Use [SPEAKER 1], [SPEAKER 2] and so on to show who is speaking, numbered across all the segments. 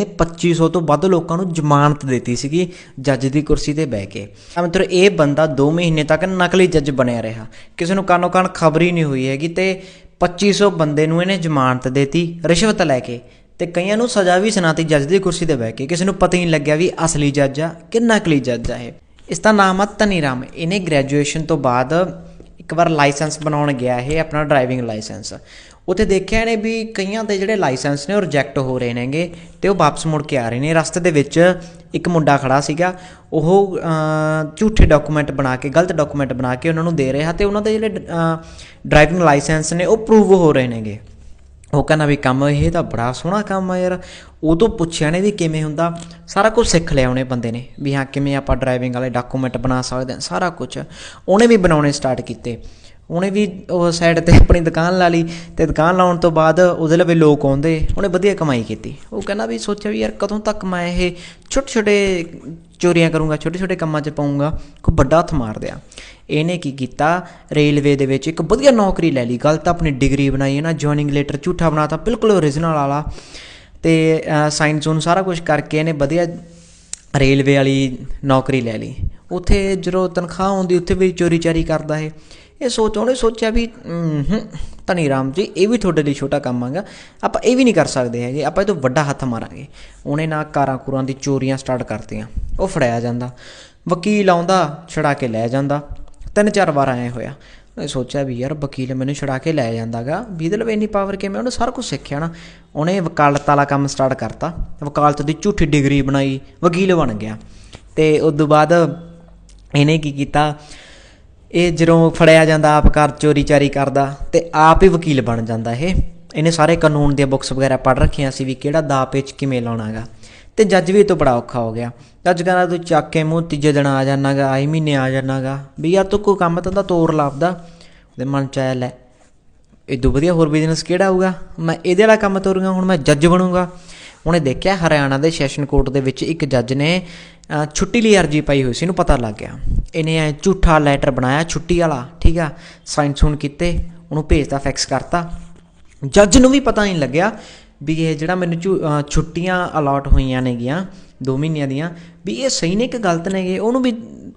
[SPEAKER 1] ਨੇ 2500 ਤੋਂ ਵੱਧ ਲੋਕਾਂ ਨੂੰ ਜ਼ਮਾਨਤ ਦਿੱਤੀ ਸੀਗੀ ਜੱਜ ਦੀ ਕੁਰਸੀ ਤੇ ਬਹਿ ਕੇ। ਤਾਂ ਇਹ ਬੰਦਾ 2 ਮਹੀਨੇ ਤੱਕ ਨਕਲੀ ਜੱਜ ਬਣਿਆ ਰਿਹਾ। ਕਿਸੇ ਨੂੰ ਕਾਨੋ ਕਾਨ ਖਬਰ ਹੀ ਨਹੀਂ ਹੋਈ ਹੈਗੀ ਤੇ 2500 ਬੰਦੇ ਨੂੰ ਇਹਨੇ ਜ਼ਮਾਨਤ ਦਿੱਤੀ ਰਿਸ਼ਵਤ ਲੈ ਕੇ ਤੇ ਕਈਆਂ ਨੂੰ ਸਜ਼ਾ ਵੀ ਸੁਣਾਤੀ ਜੱਜ ਦੀ ਕੁਰਸੀ ਤੇ ਬਹਿ ਕੇ। ਕਿਸੇ ਨੂੰ ਪਤਾ ਹੀ ਨਹੀਂ ਲੱਗਿਆ ਵੀ ਅਸਲੀ ਜੱਜ ਆ ਕਿ ਨਕਲੀ ਜੱਜ ਆ ਇਹ। ਇਸ ਦਾ ਨਾਮ ਆ ਧਨੀ ਰਾਮ। ਇਹਨੇ ਗ੍ਰੈਜੂਏਸ਼ਨ ਤੋਂ ਬਾਅਦ ਇੱਕ ਵਾਰ ਲਾਇਸੈਂਸ ਬਣਾਉਣ ਗਿਆ ਇਹ, ਆਪਣਾ ਡਰਾਈਵਿੰਗ ਲਾਇਸੈਂਸ ਉੱਥੇ ਦੇਖਿਆ ਨੇ ਵੀ ਕਈਆਂ ਦੇ ਜਿਹੜੇ ਲਾਇਸੈਂਸ ਨੇ ਉਹ ਰਿਜੈਕਟ ਹੋ ਰਹੇ ਨੇਗੇ ਤੇ ਉਹ ਵਾਪਸ ਮੁੜ ਕੇ ਆ ਰਹੇ ਨੇ। ਰਸਤੇ ਦੇ ਵਿੱਚ ਇੱਕ ਮੁੰਡਾ ਖੜਾ ਸੀਗਾ, ਉਹ ਝੂਠੇ ਡਾਕੂਮੈਂਟ ਬਣਾ ਕੇ, ਗਲਤ ਡਾਕੂਮੈਂਟ ਬਣਾ ਕੇ ਉਹਨਾਂ ਨੂੰ ਦੇ ਰਿਹਾ ਤੇ ਉਹਨਾਂ ਦੇ ਜਿਹੜੇ ਡਰਾਈਵਿੰਗ ਲਾਇਸੈਂਸ ਨੇ ਉਹ ਪ੍ਰੂਵ ਹੋ ਰਹੇ ਨੇਗੇ। ਉਹ ਕਹਿੰਦਾ ਵੀ ਕੰਮ ਇਹ ਤਾਂ ਬੜਾ ਸੋਹਣਾ ਕੰਮ ਆ ਯਾਰ। ਉਹ ਤੋਂ ਪੁੱਛਿਆ ਨੇ ਵੀ ਕਿਵੇਂ ਹੁੰਦਾ। ਸਾਰਾ ਕੁਝ ਸਿੱਖ ਲਿਆ ਉਹਨੇ ਬੰਦੇ ਨੇ ਵੀ ਹਾਂ, ਕਿਵੇਂ ਆਪਾਂ ਡਰਾਈਵਿੰਗ ਵਾਲੇ ਡਾਕੂਮੈਂਟ ਬਣਾ ਸਕਦੇ ਹਾਂ, ਸਾਰਾ ਕੁਝ। ਉਹਨੇ ਵੀ ਬਣਾਉਣੇ ਸਟਾਰਟ ਕੀਤੇ। ਉਹਨੇ ਵੀ ਉਹ ਸਾਈਡ ਤੇ ਆਪਣੀ ਦੁਕਾਨ ਲਾ ਲਈ ਤੇ ਦੁਕਾਨ ਲਾਉਣ ਤੋਂ ਬਾਅਦ ਉਹਦੇ ਲਵੇ ਲੋਕ ਆਉਂਦੇ, ਉਹਨੇ ਵਧੀਆ ਕਮਾਈ ਕੀਤੀ। ਉਹ ਕਹਿੰਦਾ ਵੀ ਸੋਚਿਆ ਵੀ ਯਾਰ ਕਦੋਂ ਤੱਕ ਮੈਂ ਇਹ ਛੋਟੇ ਛੋਟੇ ਚੋਰੀਆਂ ਕਰੂੰਗਾ ਛੋਟੇ ਛੋਟੇ ਕੰਮਾਂ 'ਚ ਪਾਉਂਗਾ ਕੋਈ ਵੱਡਾ ਹੱਥ ਮਾਰ ਦਿਆ। ਇਹਨੇ ਕੀ ਕੀਤਾ? ਰੇਲਵੇ ਦੇ ਵਿੱਚ ਇੱਕ ਵਧੀਆ ਨੌਕਰੀ ਲੈ ਲਈ। ਗਲਤ ਆਪਣੀ ਡਿਗਰੀ ਬਣਾਈ ਹੈ ਨਾ ਜੁਆਇਨਿੰਗ ਲੈਟਰ ਝੂਠਾ ਬਣਾਤਾ, ਬਿਲਕੁਲ ਓਰੀਜਨਲ ਵਾਲਾ। ਤੇ ਸਾਇੰਸ ਨੂੰ ਸਾਰਾ ਕੁਝ ਕਰਕੇ ਇਹਨੇ ਵਧੀਆ ਰੇਲਵੇ ਵਾਲੀ ਨੌਕਰੀ ਲੈ ਲਈ। ਉੱਥੇ ਜਦੋਂ ਤਨਖਾਹ ਆਉਂਦੀ, ਉੱਥੇ ਵੀ ਚੋਰੀ ਚਾਰੀ ਕਰਦਾ ਇਹ। ਇਹ ਸੋਚ, ਉਹਨੇ ਸੋਚਿਆ ਵੀ ਧਨੀ ਰਾਮ ਜੀ, ਇਹ ਵੀ ਤੁਹਾਡੇ ਲਈ ਛੋਟਾ ਕੰਮ ਆਗਾ ਆਪਾਂ ਇਹ ਵੀ ਨਹੀਂ ਕਰ ਸਕਦੇ ਹੈਗੇ, ਆਪਾਂ ਇਹ ਤੋਂ ਵੱਡਾ ਹੱਥ ਮਾਰਾਂਗੇ। ਉਹਨੇ ਨਾ ਕਾਰਾਂ ਕੁਰਾਂ ਦੀ ਚੋਰੀਆਂ ਸਟਾਰਟ ਕਰਤੀਆਂ, ਉਹ ਫੜਾਇਆ ਜਾਂਦਾ। ਵਕੀਲ ਆਉਂਦਾ ਛੜਾ ਕੇ ਲੈ ਜਾਂਦਾ। ਤਿੰਨ ਚਾਰ ਵਾਰ ਆਏ ਹੋਇਆ। ਉਹਨੇ ਸੋਚਿਆ ਵੀ ਯਾਰ, ਵਕੀਲ ਮੈਨੂੰ ਛੜਾ ਕੇ ਲੈ ਜਾਂਦਾਗਾ। ਵੀ ਇਹਦੇ ਇੰਨੀ ਪਾਵਰ ਕਿਵੇਂ? ਉਹਨੇ ਸਾਰਾ ਕੁਝ ਸਿੱਖਿਆ ਨਾ। ਉਹਨੇ ਵਕਾਲਤ ਵਾਲਾ ਕੰਮ ਸਟਾਰਟ ਕਰਤਾ। ਵਕਾਲਤ ਦੀ ਝੂਠੀ ਡਿਗਰੀ ਬਣਾਈ, ਵਕੀਲ ਬਣ ਗਿਆ। ਤੇ ਉਸ ਤੋਂ ਬਾਅਦ ਇਹਨੇ ਕੀ ਕੀਤਾ? ਇਹ ਜਦੋਂ ਫੜਿਆ ਜਾਂਦਾ, ਆਪ ਕਰ ਚੋਰੀ ਚਾਰੀ ਕਰਦਾ ਤੇ ਆਪ ਹੀ ਵਕੀਲ ਬਣ ਜਾਂਦਾ ਇਹ। ਇਹਨੇ ਸਾਰੇ ਕਾਨੂੰਨ ਦੀਆਂ ਬੁੱਕਸ ਵਗੈਰਾ ਪੜ੍ਹ ਰੱਖੀਆਂ ਸੀ ਵੀ ਕਿਹੜਾ ਦਾ ਪੇਚ ਕਿਵੇਂ ਲਾਉਣਾਗਾ ਤੇ ਜੱਜ ਵੀ ਇਹ ਤੋਂ ਬੜਾ ਔਖਾ ਹੋ ਗਿਆ। ਜੱਜ ਕਹਿੰਦਾ, ਤੂੰ ਚੱਕ ਕੇ ਮੂੰਹ ਤੀਜੇ ਦਿਨ ਆ ਜਾਣਾਗਾ ਆਈ ਮਹੀਨੇ ਆ ਜਾਣਾਗਾ ਵੀ ਯਾਰ ਤੂੰ ਕੋਈ ਕੰਮ ਤਾਂ ਤੋਰ ਲੱਭਦਾ ਉਹਦੇ ਮਨ ਚ ਆਇਆ, ਲੈ ਇਦੋਂ ਵਧੀਆ ਹੋਰ ਬਿਜ਼ਨਸ ਕਿਹੜਾ ਹੋਊਗਾ ਮੈਂ ਇਹਦੇ ਵਾਲਾ ਕੰਮ ਤੋਰੂੰਗਾ, ਹੁਣ ਮੈਂ ਜੱਜ ਬਣੂੰਗਾ। ਉਹਨੇ ਦੇਖਿਆ, ਹਰਿਆਣਾ ਦੇ ਸੈਸ਼ਨ ਕੋਰਟ ਦੇ ਵਿੱਚ ਇੱਕ ਜੱਜ ਨੇ ਛੁੱਟੀ ਲਈ ਅਰਜੀ ਪਾਈ ਹੋਈ ਸੀ, ਇਹਨੂੰ ਪਤਾ ਲੱਗ ਗਿਆ। ਇਹਨੇ ਐ ਝੂਠਾ ਲੈਟਰ ਬਣਾਇਆ, ਛੁੱਟੀ ਵਾਲਾ, ਠੀਕ ਆ? ਸਾਈਨ ਸੂਨ ਕੀਤੇ, ਉਹਨੂੰ ਭੇਜਤਾ ਫੈਕਸ ਕਰਤਾ। ਜੱਜ ਨੂੰ ਵੀ ਪਤਾ ਨਹੀਂ ਲੱਗਿਆ ਵੀ ਇਹ ਜਿਹੜਾ ਮੈਨੂੰ ਝੂ- ਛੁੱਟੀਆਂ ਅਲਾਟ ਹੋਈਆਂ ਨੇਗੀਆਂ 2 ਮਹੀਨਿਆਂ ਦੀਆਂ, ਵੀ ਇਹ ਸਹੀ ਨੇ ਕਿ ਗਲਤ ਨੇਗੇ? ਉਹਨੂੰ ਵੀ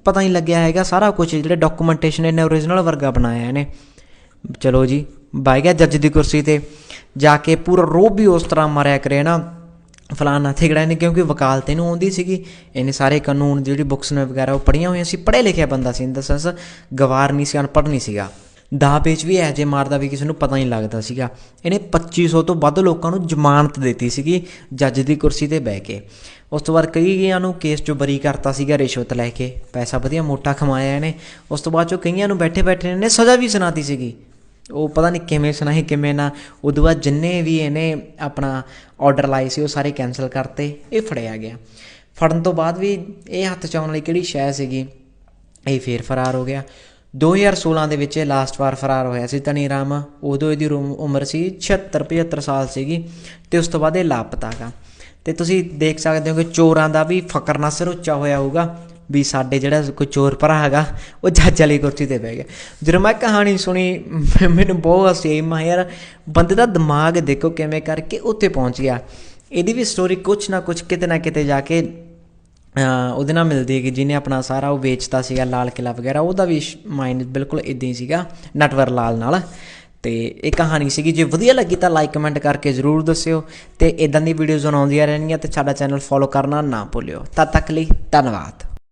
[SPEAKER 1] ਪਤਾ ਨਹੀਂ ਲੱਗਿਆ ਹੈਗਾ, ਸਾਰਾ ਕੁਝ ਜਿਹੜੇ ਡਾਕੂਮੈਂਟੇਸ਼ਨ ਇਹਨੇ ਓਰੀਜਨਲ ਵਰਗਾ ਬਣਾਇਆ ਇਹਨੇ। ਚਲੋ ਜੀ ਬਾਈ ਗਿਆ ਜੱਜ ਦੀ ਕੁਰਸੀ ਤੇ। ਜਾ ਕੇ ਪੂਰਾ ਰੋਬ ਵੀ ਉਸ ਤਰ੍ਹਾਂ ਮਾਰਿਆ ਕਰੇ ਨਾ ਫਲਾਨਾ ਥਿਗੜਾ ਨੇ, ਕਿਉਂਕਿ ਵਕਾਲਤ ਇਹਨੂੰ ਆਉਂਦੀ ਸੀਗੀ। ਇਹਨੇ ਸਾਰੇ ਕਾਨੂੰਨ, ਜਿਹੜੀ ਬੁੱਕਸ ਨੇ ਵਗੈਰਾ, ਉਹ ਪੜ੍ਹੀਆਂ ਹੋਈਆਂ ਸੀ। ਪੜ੍ਹਿਆ ਲਿਖਿਆ ਬੰਦਾ ਸੀ ਇਨ ਦਾ ਸੈਂਸ ਗਵਾਰ ਨਹੀਂ ਸੀ, ਅਨਪੜ੍ਹ ਨਹੀਂ ਸੀਗਾ। ਦਾ ਪੇਚ ਵੀ ਐਜੇ ਮਾਰਦਾ ਵੀ ਕਿਸੇ ਨੂੰ ਪਤਾ ਨਹੀਂ ਲੱਗਦਾ ਸੀਗਾ। ਇਹਨੇ 2500 ਤੋਂ ਵੱਧ ਲੋਕਾਂ ਨੂੰ ਜ਼ਮਾਨਤ ਦਿੱਤੀ ਸੀਗੀ, ਜੱਜ ਦੀ ਕੁਰਸੀ ਤੇ ਬਹਿ ਕੇ। ਉਸ ਤੋਂ ਬਾਅਦ ਕਈਆਂ ਨੂੰ ਕੇਸ ਚੋਂ ਬਰੀ ਕਰਤਾ ਸੀਗਾ, ਰਿਸ਼ਵਤ ਲੈ ਕੇ। ਪੈਸਾ ਵਧੀਆ ਮੋਟਾ ਕਮਾਇਆ ਇਹਨੇ। ਉਸ ਤੋਂ ਬਾਅਦ ਚੋਂ ਕਈਆਂ ਨੂੰ ਬੈਠੇ ਬੈਠੇ ਨੇ ਸਜ਼ਾ ਵੀ ਸੁਣਾਤੀ ਸੀਗੀ। ਉਹ ਪਤਾ ਨਹੀਂ ਕਿਵੇਂ ਸੁਣਾਈ ਕਿਵੇਂ ਨਾ। ਉਦੋਂ ਬਾਅਦ ਜਿੰਨੇ ਵੀ ਇਹਨੇ ਆਪਣਾ ਆਰਡਰ ਲਾਏ ਸੀ, ਉਹ ਸਾਰੇ ਕੈਨਸਲ ਕਰਤੇ, ਇਹ ਫੜਿਆ ਗਿਆ। ਫੜਨ ਤੋਂ ਬਾਅਦ ਵੀ ਇਹ ਹੱਥ ਚਾਉਣ ਵਾਲੀ ਕਿਹੜੀ ਸ਼ੈ ਸੀਗੀ, ਇਹ ਫੇਰ ਫਰਾਰ ਹੋ ਗਿਆ। 2016 ਦੇ ਵਿੱਚ ਇਹ ਲਾਸਟ ਵਾਰ ਫਰਾਰ ਹੋਇਆ ਸੀ ਧਨੀ ਰਾਮ ਉਦੋਂ ਇਹਦੀ ਉਮ- ਉਮਰ ਸੀ 76 75 ਸਾਲ ਸੀਗੀ ਤੇ ਉਸ ਤੋਂ ਬਾਅਦ ਇਹ ਲਾਪਤਾ ਗਾ। ਤੇ ਤੁਸੀਂ ਦੇਖ ਸਕਦੇ ਹੋ ਕਿ ਚੋਰਾਂ ਦਾ ਵੀ ਫਕਰ ਨਾ ਸਿਰ ਉੱਚਾ ਹੋਇਆ ਹੋਊਗਾ। ਵੀ ਸਾਡੇ ਜਿਹੜਾ ਕੋਈ ਚੋਰ ਭਰਾ ਹੈਗਾ, ਉਹ ਜੱਜ ਵਾਲੀ ਕੁਰਸੀ ਤੇ ਬਹਿ ਗਿਆ। ਜਦੋਂ ਮੈਂ ਕਹਾਣੀ ਸੁਣੀ ਮੈਨੂੰ ਬਹੁਤ ਹੱਸੀ ਆਈ। ਮੈਂ ਯਾਰ, ਬੰਦੇ ਦਾ ਦਿਮਾਗ ਦੇਖੋ ਕਿਵੇਂ ਕਰਕੇ ਉੱਥੇ ਪਹੁੰਚ ਗਿਆ। ਇਹਦੀ ਵੀ ਸਟੋਰੀ ਕੁਛ ਨਾ ਕੁਛ ਕਿਤੇ ਨਾ ਕਿਤੇ ਜਾ ਕੇ ਉਹਦੇ ਨਾਲ ਮਿਲਦੀ ਹੈ ਕਿ ਜਿਹਨੇ ਆਪਣਾ ਸਾਰਾ ਉਹ ਵੇਚਤਾ ਸੀਗਾ, ਲਾਲ ਕਿਲਾ ਵਗੈਰਾ। ਉਹਦਾ ਵੀ ਮਾਈਂਡ ਬਿਲਕੁਲ ਇਦਾਂ ਹੀ ਸੀਗਾ, ਨਟਵਰ ਲਾਲ ਨਾਲ। ਤੇ ਇਹ ਕਹਾਣੀ ਸੀਗੀ। ਜੇ ਵਧੀਆ ਲੱਗੀ ਤਾਂ ਲਾਈਕ ਕਮੈਂਟ ਕਰਕੇ ਜ਼ਰੂਰ ਦੱਸਿਓ। ਤੇ ਇਦਾਂ ਦੀ ਵੀਡੀਓਜ਼ ਆਉਂਦੀਆਂ ਰਹਿਣਗੀਆਂ ਤੇ ਸਾਡਾ ਚੈਨਲ ਫੋਲੋ ਕਰਨਾ ਨਾ ਭੁੱਲਿਓ। ਤਦ ਤੱਕ ਲਈ ਧੰਨਵਾਦ।